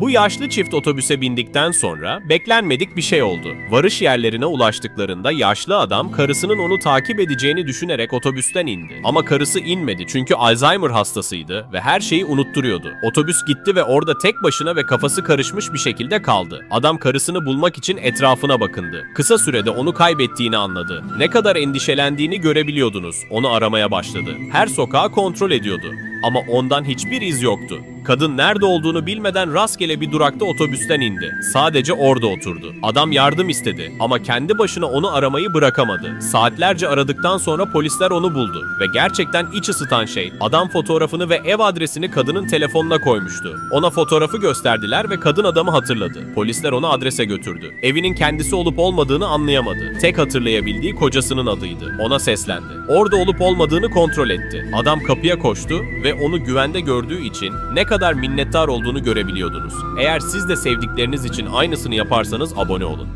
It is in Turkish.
Bu yaşlı çift otobüse bindikten sonra beklenmedik bir şey oldu. Varış yerlerine ulaştıklarında yaşlı adam karısının onu takip edeceğini düşünerek otobüsten indi. Ama karısı inmedi çünkü Alzheimer hastasıydı ve her şeyi unutturuyordu. Otobüs gitti ve orada tek başına ve kafası karışmış bir şekilde kaldı. Adam karısını bulmak için etrafına bakındı. Kısa sürede onu kaybettiğini anladı. Ne kadar endişelendiğini görebiliyordunuz. Onu aramaya başladı. Her sokağı kontrol ediyordu. Ama ondan hiçbir iz yoktu. Kadın nerede olduğunu bilmeden rastgele bir durakta otobüsten indi. Sadece orada oturdu. Adam yardım istedi ama kendi başına onu aramayı bırakamadı. Saatlerce aradıktan sonra polisler onu buldu ve gerçekten iç ısıtan şey adam fotoğrafını ve ev adresini kadının telefonuna koymuştu. Ona fotoğrafı gösterdiler ve kadın adamı hatırladı. Polisler onu adrese götürdü. Evinin kendisi olup olmadığını anlayamadı. Tek hatırlayabildiği kocasının adıydı. Ona seslendi. Orada olup olmadığını kontrol etti. Adam kapıya koştu ve onu güvende gördüğü için ne kadar minnettar olduğunu görebiliyordunuz. Eğer siz de sevdikleriniz için aynısını yaparsanız abone olun.